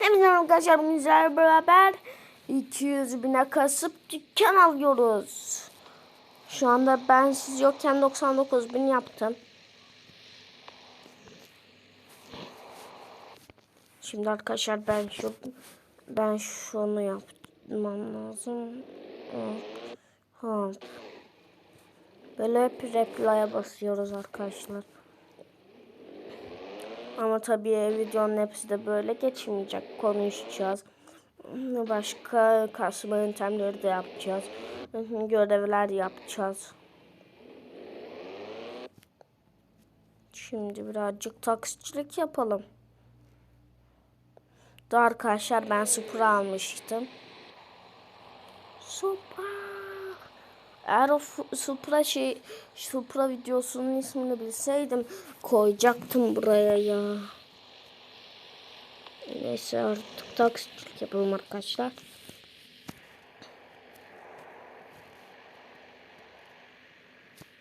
Hepinize arkadaşlar bugün beraber 200 bine kasıp dükkan alıyoruz. Şu anda ben siz yokken 99 bin yaptım. Şimdi arkadaşlar ben şu ben şunu yapmam lazım. Hop. Böyle hep replay'a basıyoruz arkadaşlar. Ama tabii videonun hepsi de böyle geçmeyecek. Konuşacağız. Başka kasma yöntemleri de yapacağız. Görevler yapacağız. Şimdi birazcık taksicilik yapalım. Da arkadaşlar ben Supra almıştım. Supra. Eğer o Supra şey Supra videosunun ismini bilseydim koyacaktım buraya ya. Neyse artık taksitlik yapalım arkadaşlar.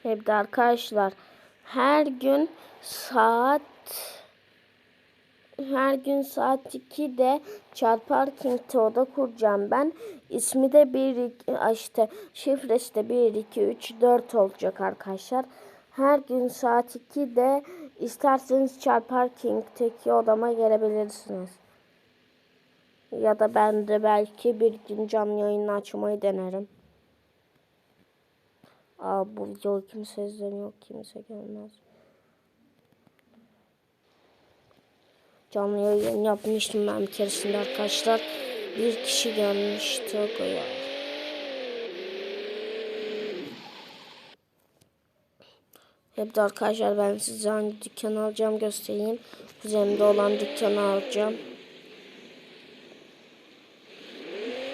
Hep de arkadaşlar her gün saat her gün saat 2'de Parking'de oda kuracağım ben. İsmi de 1 işte şifresi de 1 2 3 4 olacak arkadaşlar. Her gün saat 2'de isterseniz Parking'deki odama gelebilirsiniz. Ya da ben de belki bir gün canlı yayın açmayı denerim. Aa bu videoyu kimse izlemiyor, kimse gelmez. Canlı yayın yapmıştım ben bir keresinde arkadaşlar. Bir kişi gelmişti. Ya. Hep de arkadaşlar ben size hangi dükkanı alacağım göstereyim. Üzerimde olan dükkanı alacağım.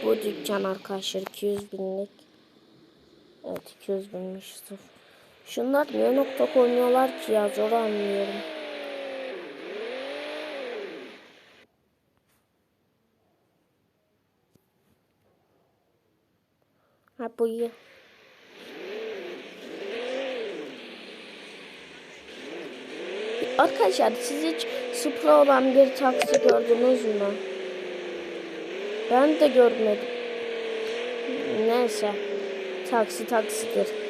Bu dükkan arkadaşlar 200 binlik. Evet 200 binmiş. Şunlar niye nokta koymuyorlar ki ya zor anlıyorum. İyi. Arkadaşlar siz hiç Supra olan bir taksi gördünüz mü? Ben de görmedim. Neyse. Taksi taksidir.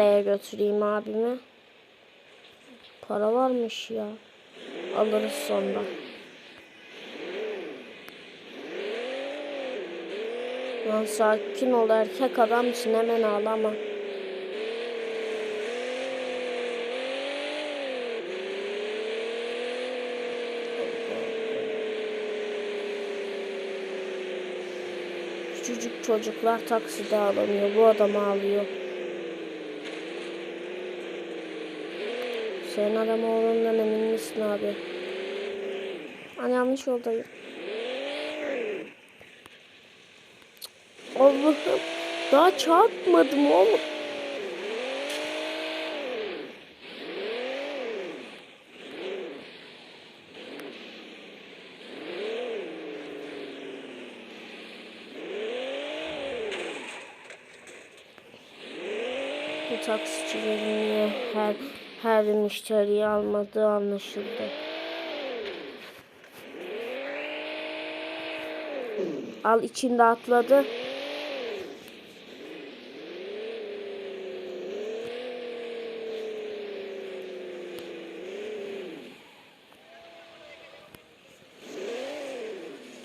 Nereye götüreyim abimi? Para varmış ya. Alırız sonra. Lan sakin ol erkek adamsın hemen ağlama. Küçücük çocuklar takside ağlamıyor. Bu adam ağlıyor. Senin adam olduğundan emin misin abi? Hani yanlış yoldayım. Allah'ım. Daha çarpmadım oğlum. Bu taksicilerin niye her her müşteriyi almadığı anlaşıldı. Al içinde atladı.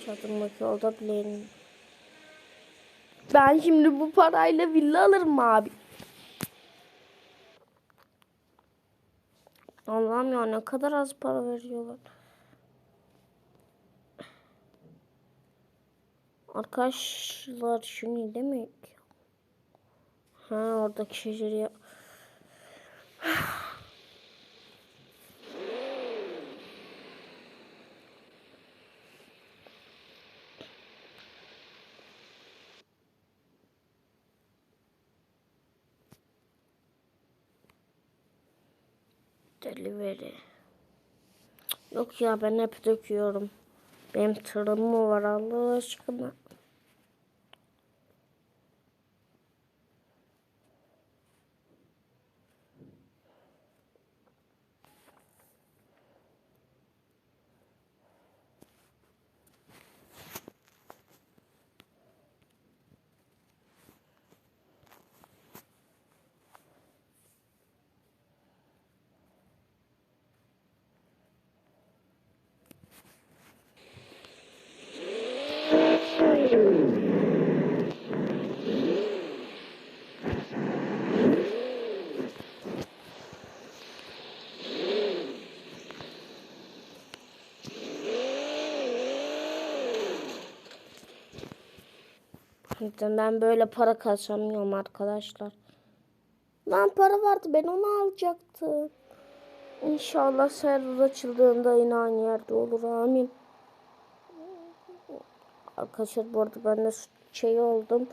Çadırmak yolda bileyim. Ben şimdi bu parayla villa alırım abi. Allah'ım ne kadar az para veriyorlar. Arkadaşlar şu ne demek? Ha oradaki şeceri Delivery. Yok ya ben hep döküyorum. Benim tırım mı var Allah aşkına? Zaten ben böyle para kazanmıyorum arkadaşlar. Lan para vardı ben onu alacaktım. İnşallah server açıldığında yine aynı yerde olur amin. Arkadaşlar bu arada ben de şey oldum.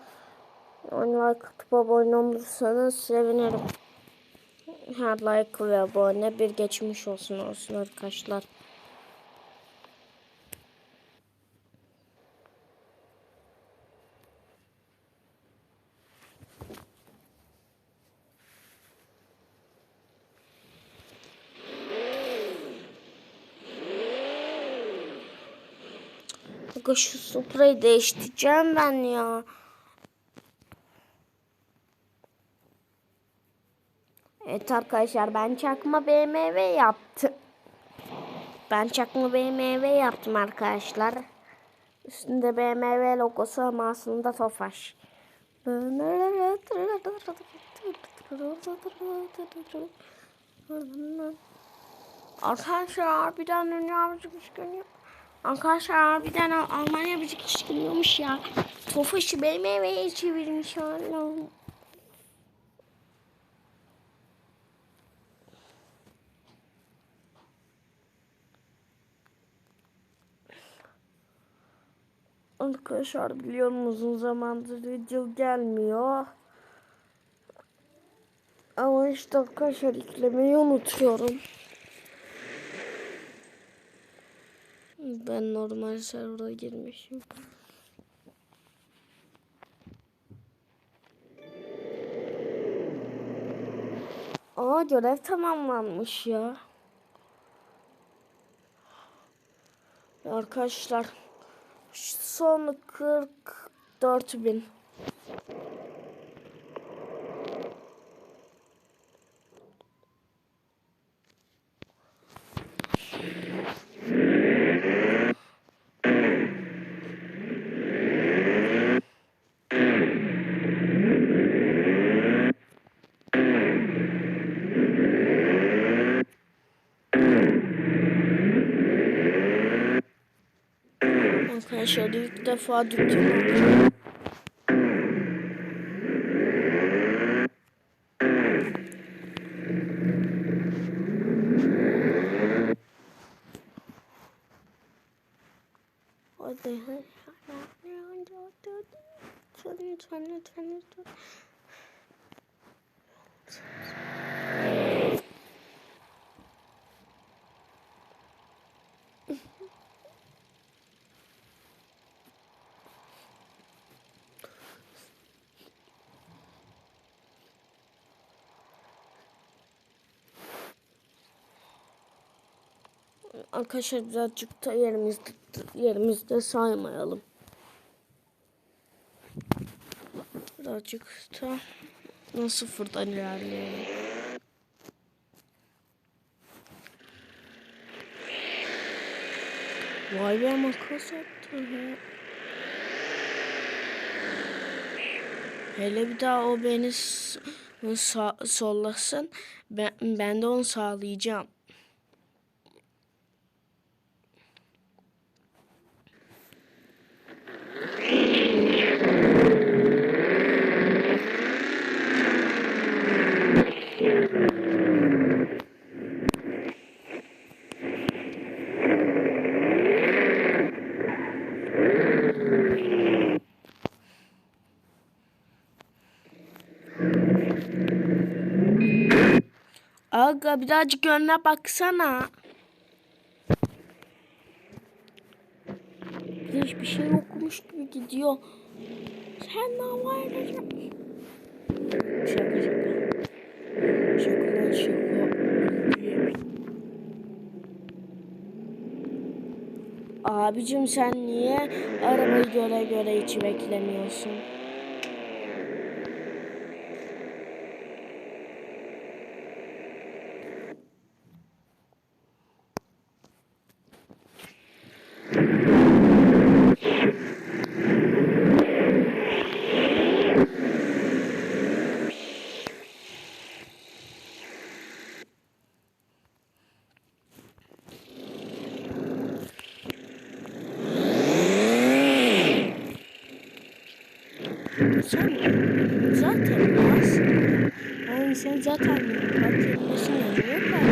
Yani like atıp abone olursanız sevinirim. Her like ve abone bir geçmiş olsun olsun arkadaşlar. Aga şu Supra'yı değiştireceğim ben ya. Evet arkadaşlar ben çakma BMW yaptım. Ben çakma BMW yaptım arkadaşlar. Üstünde BMW logosu ama aslında Tofaş. Arkadaşlar harbiden dünya çıkmış görünüyor. Arkadaşlar harbiden Al- Almanya bizi kışkırıyormuş ya. Tofaş'ı BMW'ye çevirmiş Allah'ım. Arkadaşlar biliyorum uzun zamandır video gelmiyor. Ama işte arkadaşlar eklemeyi unutuyorum. Ben normal server'a girmişim. Aa görev tamamlanmış ya. Arkadaşlar son 44 bin. Arkadaşlar ilk defa Arkadaşlar birazcık da yerimizde, yerimizde saymayalım. Birazcık da sıfırdan ilerleyelim. Vay be makas attı. he. Hele bir daha o beni sa- sollasın. Ben, ben de onu sağlayacağım. Aga birazcık önüne baksana. Hiçbir şey okumuş gibi gidiyor. Sen ne var Şaka şaka. Şaka şaka. Abicim sen niye arabayı göre göre hiç beklemiyorsun? Sen zaten aslında yani sen zaten fark etmesin ya niye fark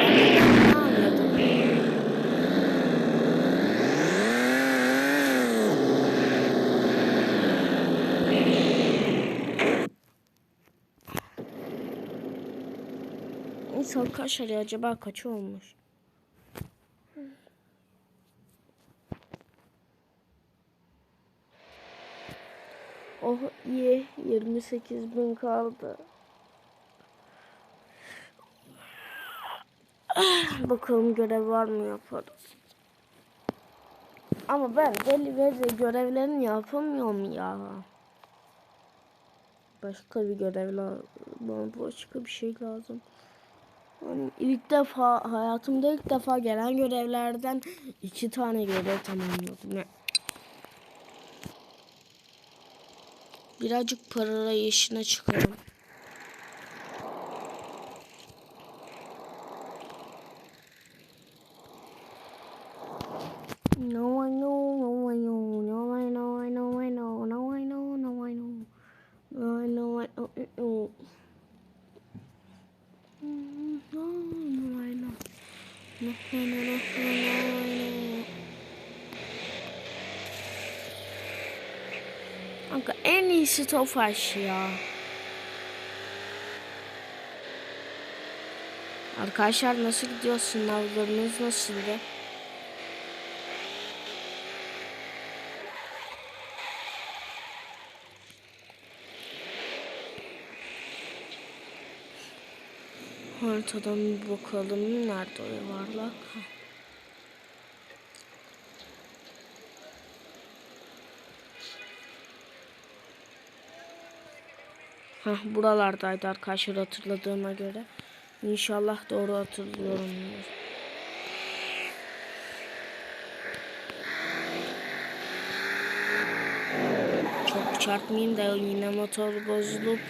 Ben anladım. İnsan kaç arıyor acaba kaç olmuş? Oh iyi 28 bin kaldı. Bakalım görev var mı yaparız. Ama ben deli ve görevlerini yapamıyorum ya. Başka bir görev lazım. Bana başka bir şey lazım. Yani ilk defa hayatımda ilk defa gelen görevlerden iki tane görev tamamladım. Birazcık para işine çıkalım. İyisi Tofaş ya. Arkadaşlar nasıl gidiyor sınavlarınız nasıldı? Haritadan bir bakalım nerede o yuvarlak? Heh. Buralardaydı arkadaşlar hatırladığıma göre. İnşallah doğru hatırlıyorum. Çok çarpmayayım da yine motor bozulup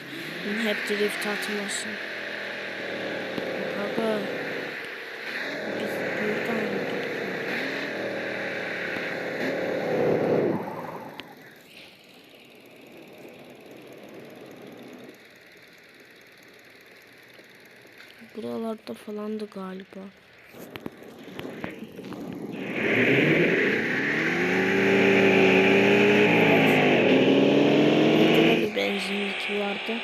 hep drift atmasın. Buralarda falandı galiba. Bir benzinlik vardı.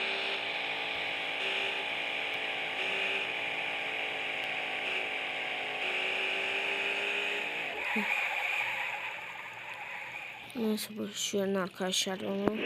Neyse arkadaşlar onu.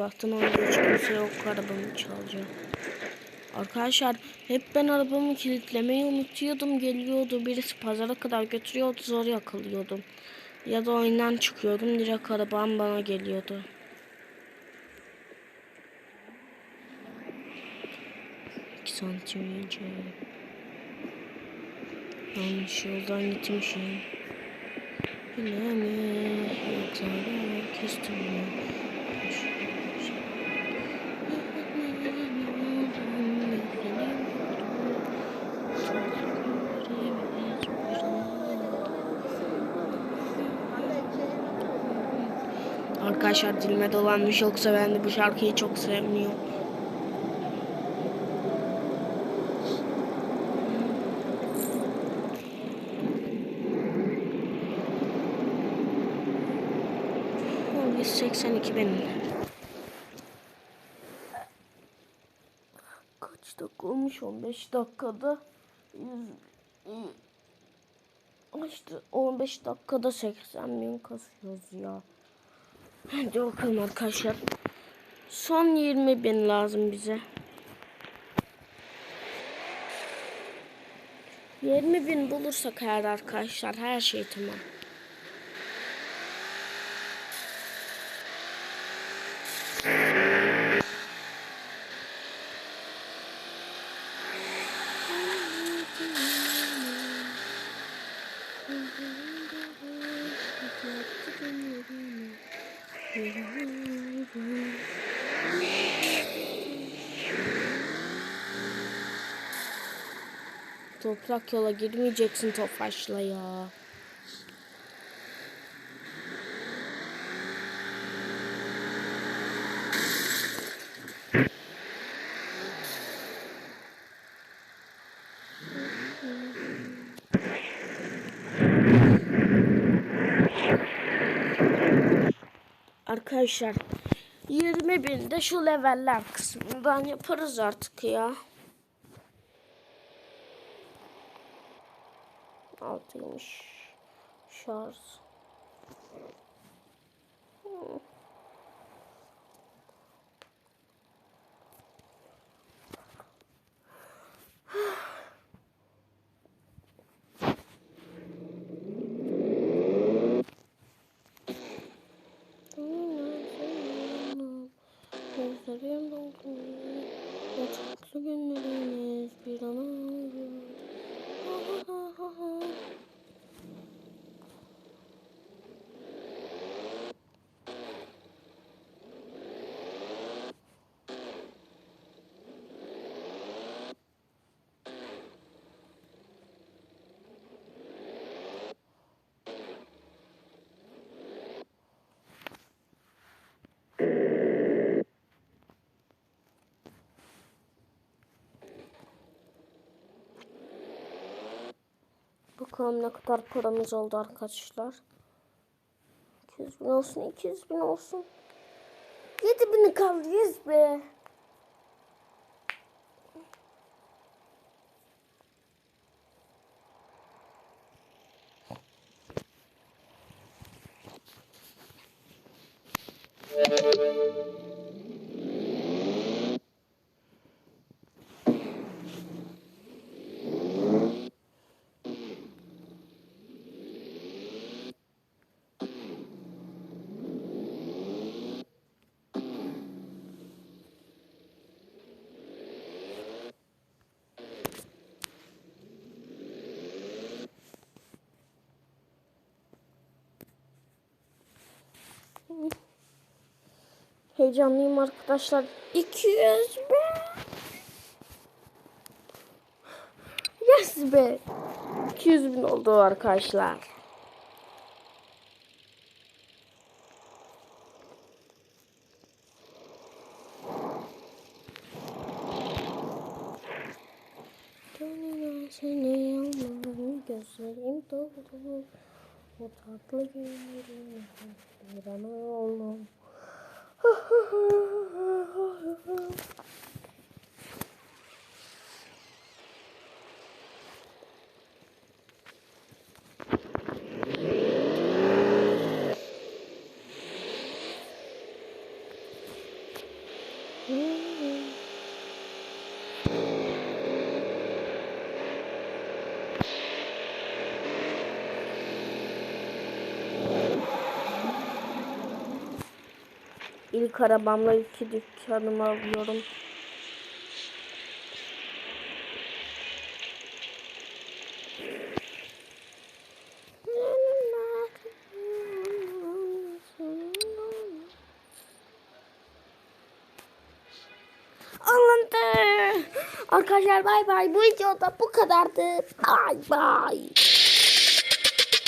Allah'tan orada hiç kimse yok arabamı çalacak. Arkadaşlar hep ben arabamı kilitlemeyi unutuyordum geliyordu birisi pazara kadar götürüyordu zor yakalıyordum. Ya da oyundan çıkıyordum direkt arabam bana geliyordu. İki santim ince. Yanlış yoldan gitmişim. dinlemiyor Yoksa kestim Arkadaşlar dilime dolanmış yoksa ben de bu şarkıyı çok sevmiyorum. O 182 benim. Kaç dakika olmuş? 15 dakikada 100 işte 15 dakikada 80 bin kasıyoruz ya. Hadi bakalım arkadaşlar. Son 20 bin lazım bize. 20 bin bulursak eğer arkadaşlar her şey tamam. Toprak yola girmeyeceksin Tofaş'la ya. Arkadaşlar 20 binde şu leveller kısmından yaparız artık ya. Altıymış. Şarj. Hmm. Gözlerim doldu. Yataklı günlerimiz bir an oldu. Bakalım ne kadar paramız oldu arkadaşlar. 200 bin olsun, 200 bin olsun. 7 bini kaldı, 100 be. Heyecanlıyım arkadaşlar. 200 be. Yes be. 200 bin oldu arkadaşlar. Seni almam gözlerim doldu. O tatlı günlerim bir an oldum. 呵呵呵呵呵呵呵。ilk arabamla iki dükkanımı alıyorum. Alındı. Arkadaşlar bay bay. Bu videoda bu kadardı. Bay bay.